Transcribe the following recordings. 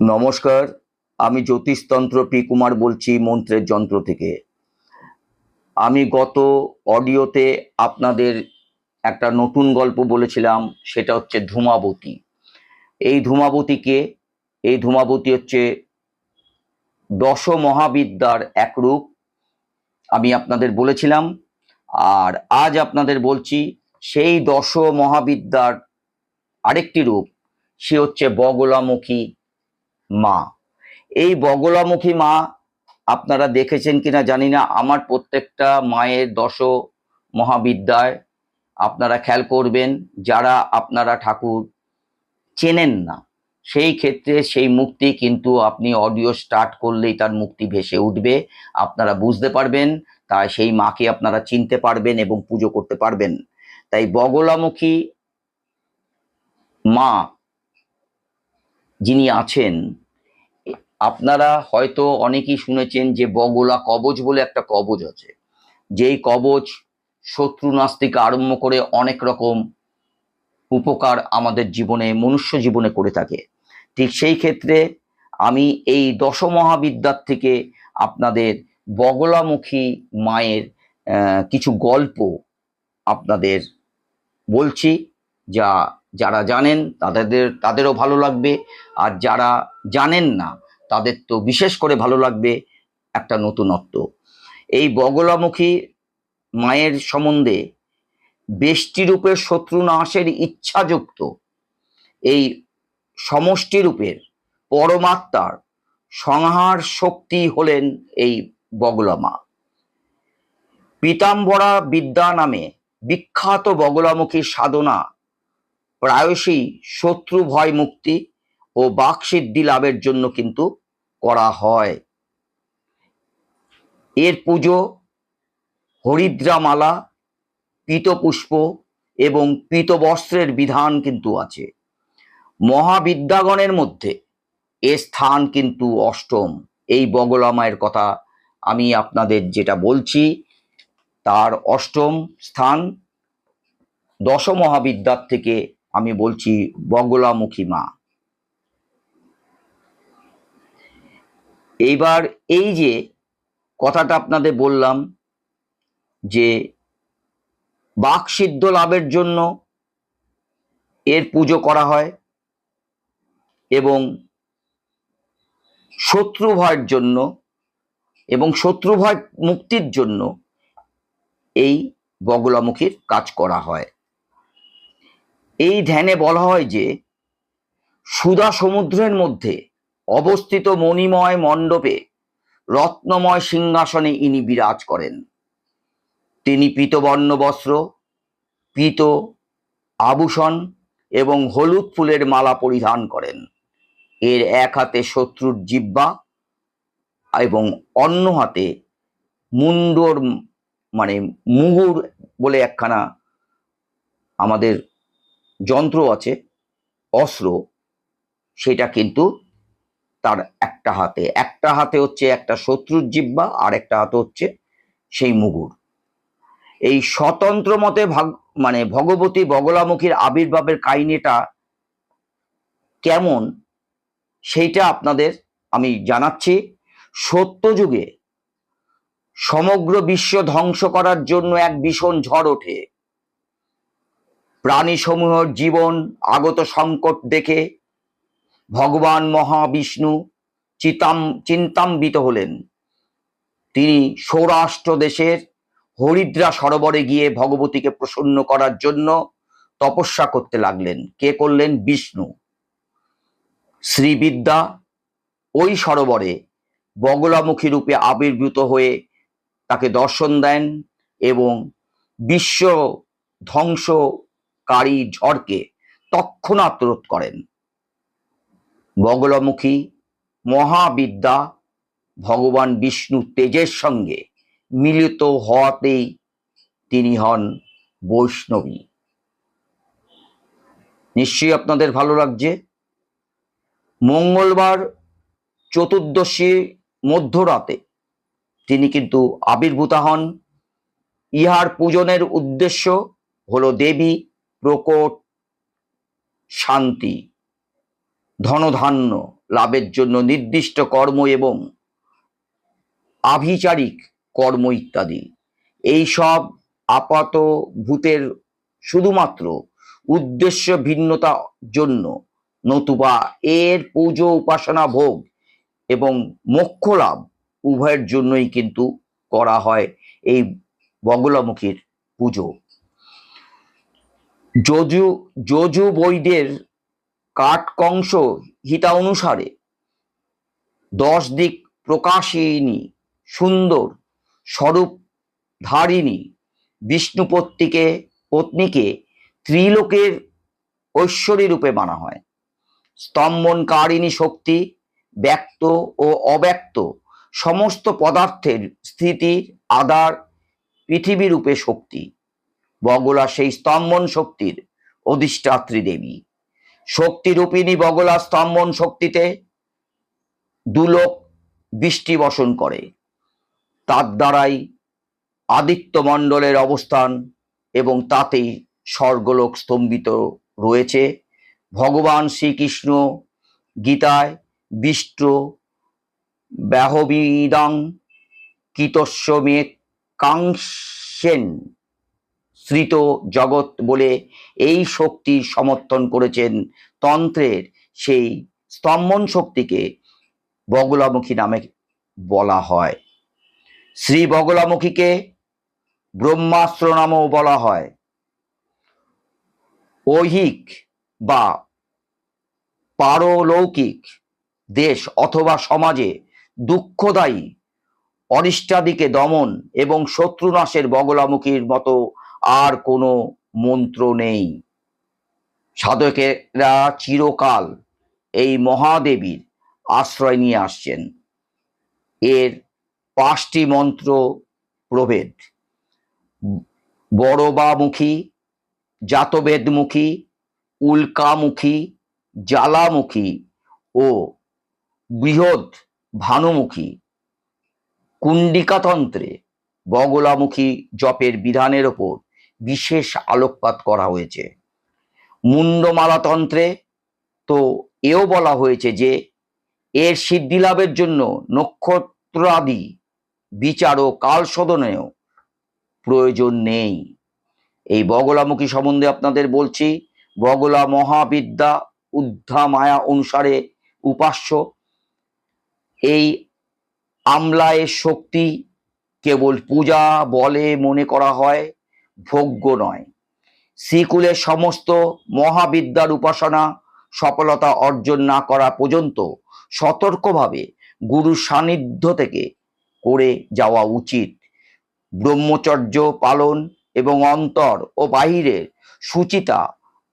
নমস্কার, আমি জ্যোতিষতন্ত্র পি কুমার বলছি মন্ত্রের যন্ত্র থেকে। আমি গত অডিওতে আপনাদের একটা নতুন গল্প বলেছিলাম, সেটা হচ্ছে ধূমাবতী। এই ধূমাবতীকে, এই ধূমাবতী হচ্ছে দশ মহাবিদ্যার এক রূপ। আমি আপনাদের বলেছিলাম, আর আজ আপনাদের বলছি, সেই দশ মহাবিদ্যার আরেকটি রূপ, সে হচ্ছে বগলামুখী মা। এই বগলামুখী মা আপনারা দেখেছেন কিনা জানি না। আমার প্রত্যেকটা মায়ের দশ মহাবিদ্যায় আপনারা খেয়াল করবেন, যারা আপনারা ঠাকুর চেনেন না, সেই ক্ষেত্রে সেই মুক্তি কিন্তু আপনি অডিও স্টার্ট করলেই তার মুক্তি ভেসে উঠবে। আপনারা বুঝতে পারবেন, তাই সেই মাকে আপনারা চিনতে পারবেন এবং পুজো করতে পারবেন। তাই বগলামুখী মা যিনি আছেন আপনারা হয়তো অনেকেই শুনেছেন যে বগলা কবচ বলে একটা কবচ আছে। যেই কবচ শত্রু নাশ থেকে আরম্ভ করে অনেক রকম উপকার আমাদের জীবনে, মনুষ্য জীবনে করে থাকে। ঠিক সেই ক্ষেত্রে আমি এই দশমহাবিদ্যার থেকে আপনাদের বগলামুখী মায়ের কিছু গল্প আপনাদের বলছি, যা যারা জানেন তাদের, তাদেরও ভালো লাগবে। আর যারা জানেন না, তাদের তো বিশেষ করে ভালো লাগবে একটা নতুনত্ব। এই বগলামুখী মায়ের সম্বন্ধে বেষ্টি রূপের শত্রু নাশের ইচ্ছাযুক্ত এই সমষ্টি রূপের পরমাত্মার সংহার শক্তি হলেন এই বগলামা। পিতাম্বরা বিদ্যা নামে বিখ্যাত বগলামুখী সাধনা প্রায়শই শত্রু ভয় মুক্তি ও বাকসিদ্ধি লাভের জন্য কিন্তু করা হয়। এর পুজো, হরিদ্রামালা, পীতপুষ্প এবং পীতবস্ত্রের বিধান কিন্তু আছে। মহাবিদ্যাগণের মধ্যে এ স্থান কিন্তু অষ্টম। এই বগলামায়ের কথা আমি আপনাদের যেটা বলছি, তার অষ্টম স্থান দশ মহাবিদ্যার থেকে আমি বলছি বগলামুখী মা। এইবার এই যে কথাটা আপনাদের বললাম যে বাক সিদ্ধ লাভের জন্য এর পুজো করা হয় এবং শত্রু ভয়ের জন্য এবং শত্রু ভয় মুক্তির জন্য এই বগলামুখীর কাজ করা হয়। এই ধ্যানে বলা হয় যে সুধা সমুদ্রের মধ্যে অবস্থিত মণিময় মণ্ডপে রত্নময় সিংহাসনে ইনি বিরাজ করেন। তিনি পীতবর্ণ বস্ত্র, পীত, আভূষণ এবং হলুদ ফুলের মালা পরিধান করেন। এর এক হাতে শত্রুর জিব্বা এবং অন্য হাতে মুন্ডর মানে মুগুর বলে একখানা আমাদের যন্ত্র আছে, অস্ত্র, সেটা কিন্তু তার একটা হাতে। একটা হাতে হচ্ছে একটা শত্রুর জিব্বা আর একটা হাতে হচ্ছে সেই মুগুর। এই স্বতন্ত্র মতে ভাগ মানে ভগবতী বগলামুখীর আবির্ভাবের কাহিনীটা কেমন, সেইটা আপনাদের আমি জানাচ্ছি। সত্যযুগে সমগ্র বিশ্ব ধ্বংস করার জন্য এক ভীষণ ঝড় ওঠে। প্রাণীসমূহের জীবন আগত সংকট দেখে ভগবান মহাবিষ্ণু চিতাম, চিন্তাম্বিত হলেন। তিনি সৌরাষ্ট্র দেশের হরিদ্রা সরোবরে গিয়ে ভগবতীকে প্রসন্ন করার জন্য তপস্যা করতে লাগলেন। কে করলেন? বিষ্ণু। শ্রীবিদ্যা ওই সরোবরে বগলামুখী রূপে আবির্ভূত হয়ে তাকে দর্শন দেন এবং বিশ্ব ধ্বংসকারী ঝড়কে তৎক্ষণাৎ রোধ করেন। বগলামুখী মহাবিদ্যা ভগবান বিষ্ণু তেজের সঙ্গে মিলিত হওয়াতেই তিনি হন বৈষ্ণবী। নিশ্চয়ই আপনাদের ভালো লাগছে। মঙ্গলবার চতুর্দশী মধ্যরাতে তিনি কিন্তু আবির্ভূতা হন। ইহার পূজনের উদ্দেশ্য হলো দেবী প্রকট শান্তি, ধনধান্য লাভের জন্য নির্দিষ্ট কর্ম এবং আভিচারিক কর্ম ইত্যাদি। এই সব আপাত ভূতের শুধুমাত্র উদ্দেশ্য ভিন্নতা জন্য নতুবা এর পুজো, উপাসনা, ভোগ এবং মোক্ষ লাভ উভয়ের জন্যই কিন্তু করা হয় এই বগলামুখীর পুজো। যজু যজু বৈদের কাঠকংস হিতা অনুসারে দশ দিক প্রকাশিনী, সুন্দর, স্বরূপ ধারিণী। বিষ্ণুপত্নীকে পত্নীকে ত্রিলোকের ঐশ্বরী রূপে মানা হয়। স্তম্ভনকারিণী শক্তি, ব্যক্ত ও অব্যক্ত, সমস্ত পদার্থের স্থিতির আধার পৃথিবী রূপে শক্তি। বগলা সেই স্তম্ভন শক্তির অধিষ্ঠাত্রী দেবী। শক্তিরূপিণী বগলা স্তম্ভন শক্তিতে দুলোক বৃষ্টি বসন করে। তার দ্বারাই আদিত্য মণ্ডলের অবস্থান এবং তাতেই স্বর্গলোক স্তম্ভিত রয়েছে। ভগবান শ্রীকৃষ্ণ গীতায় বিষ্ট ব্যাহবিদাং কীতস্য মে কাংসেন শ্রিত জগৎ বলে এই শক্তি সমর্থন করেছেন তন্ত্রের সেই স্তম্ভন শক্তিকে বগলামুখী নামে বলা হয়। শ্রী বগলামুখীকে ব্রহ্মাস্ত্র নামেও বলা হয়। ঐহিক বা পারলৌকিক দেশ অথবা সমাজে দুঃখদায়ী অনিষ্টাদিকে দমন এবং শত্রুনাশের বগলামুখীর মতো আর কোনো মন্ত্র নেই। সাধকেরা চিরকাল এই মহাদেবীর আশ্রয় নিয়ে আসছেন। এর পাঁচটি মন্ত্র প্রভেদ। বড়বামুখী, জাতবেদমুখী, উল্কামুখী, জ্বালামুখী ও বৃহৎ ভানুমুখী। কুণ্ডিকাতন্ত্রে বগলামুখী জপের বিধানের ওপর বিশেষ আলোকপাত করা হয়েছে। মুন্ডমালা তন্ত্রে তো এও বলা হয়েছে যে, এর সিদ্ধি লাভের জন্য নক্ষত্রাদি বিচার ও কাল শোধনেও প্রয়োজন নেই। এই বগলামুখী সম্বন্ধে আপনাদের বলছি, বগলা মহাবিদ্যা উদ্ধা মায়া অনুসারে উপাস্য। এই আমলায়ের শক্তি কেবল পূজা বলে মনে করা হয় ভোগ্য নয়। শ্রীকুলের সমস্ত মহাবিদ্যার উপাসনা সফলতা অর্জন না করা পর্যন্ত সতর্কভাবে গুরু সান্নিধ্য থেকে করে যাওয়া উচিত। ব্রহ্মচর্য পালন এবং অন্তর ও বাহিরের সুচিতা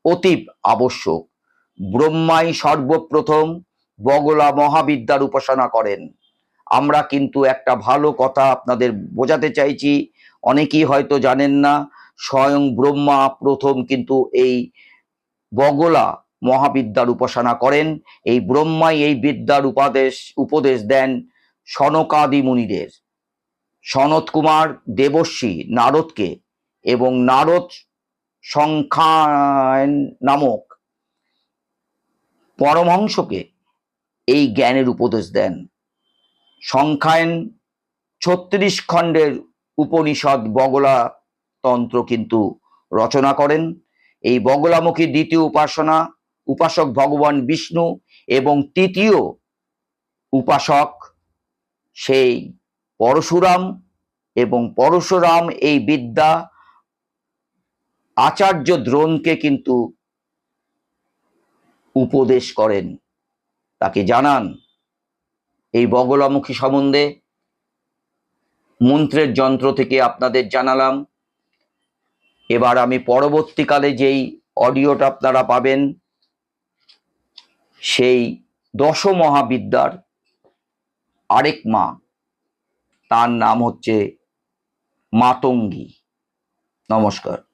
অতীব আবশ্যক। ব্রহ্মাই সর্বপ্রথম বগলা মহাবিদ্যার উপাসনা করেন। আমরা কিন্তু একটা ভালো কথা আপনাদের বোঝাতে চাইছি অনেকেই হয়তো জানেন না, স্বয়ং ব্রহ্মা প্রথম কিন্তু এই বগলা মহাবিদ্যার উপাসনা করেন। এই ব্রহ্মাই এই বিদ্যার উপদেশ উপদেশ দেন সনকাদি মুনিদের। সনত কুমার দেবশ্রী নারদকে এবং নারদ সংখ্যায়ন নামক পরমহংসকে এই জ্ঞানের উপদেশ দেন। সংখ্যায়ন ছত্রিশ খণ্ডের উপনিষদ বগলা তন্ত্র কিন্তু রচনা করেন। এই বগলামুখী দ্বিতীয় উপাসনা, উপাসক ভগবান বিষ্ণু এবং তৃতীয় উপাসক সেই পরশুরাম এবং পরশুরাম এই বিদ্যা আচার্য দ্রোণকে কিন্তু উপদেশ করেন। তাকে জানান, এই বগলামুখী সম্বন্ধে মন্ত্রের যন্ত্র থেকে আপনাদের জানালাম। এবার আমি পরবর্তীকালে যেই অডিওটা আপনারা পাবেন, সেই দশ মহাবিদ্যার আরেক মা, তার নাম হচ্ছে মাতঙ্গী। নমস্কার।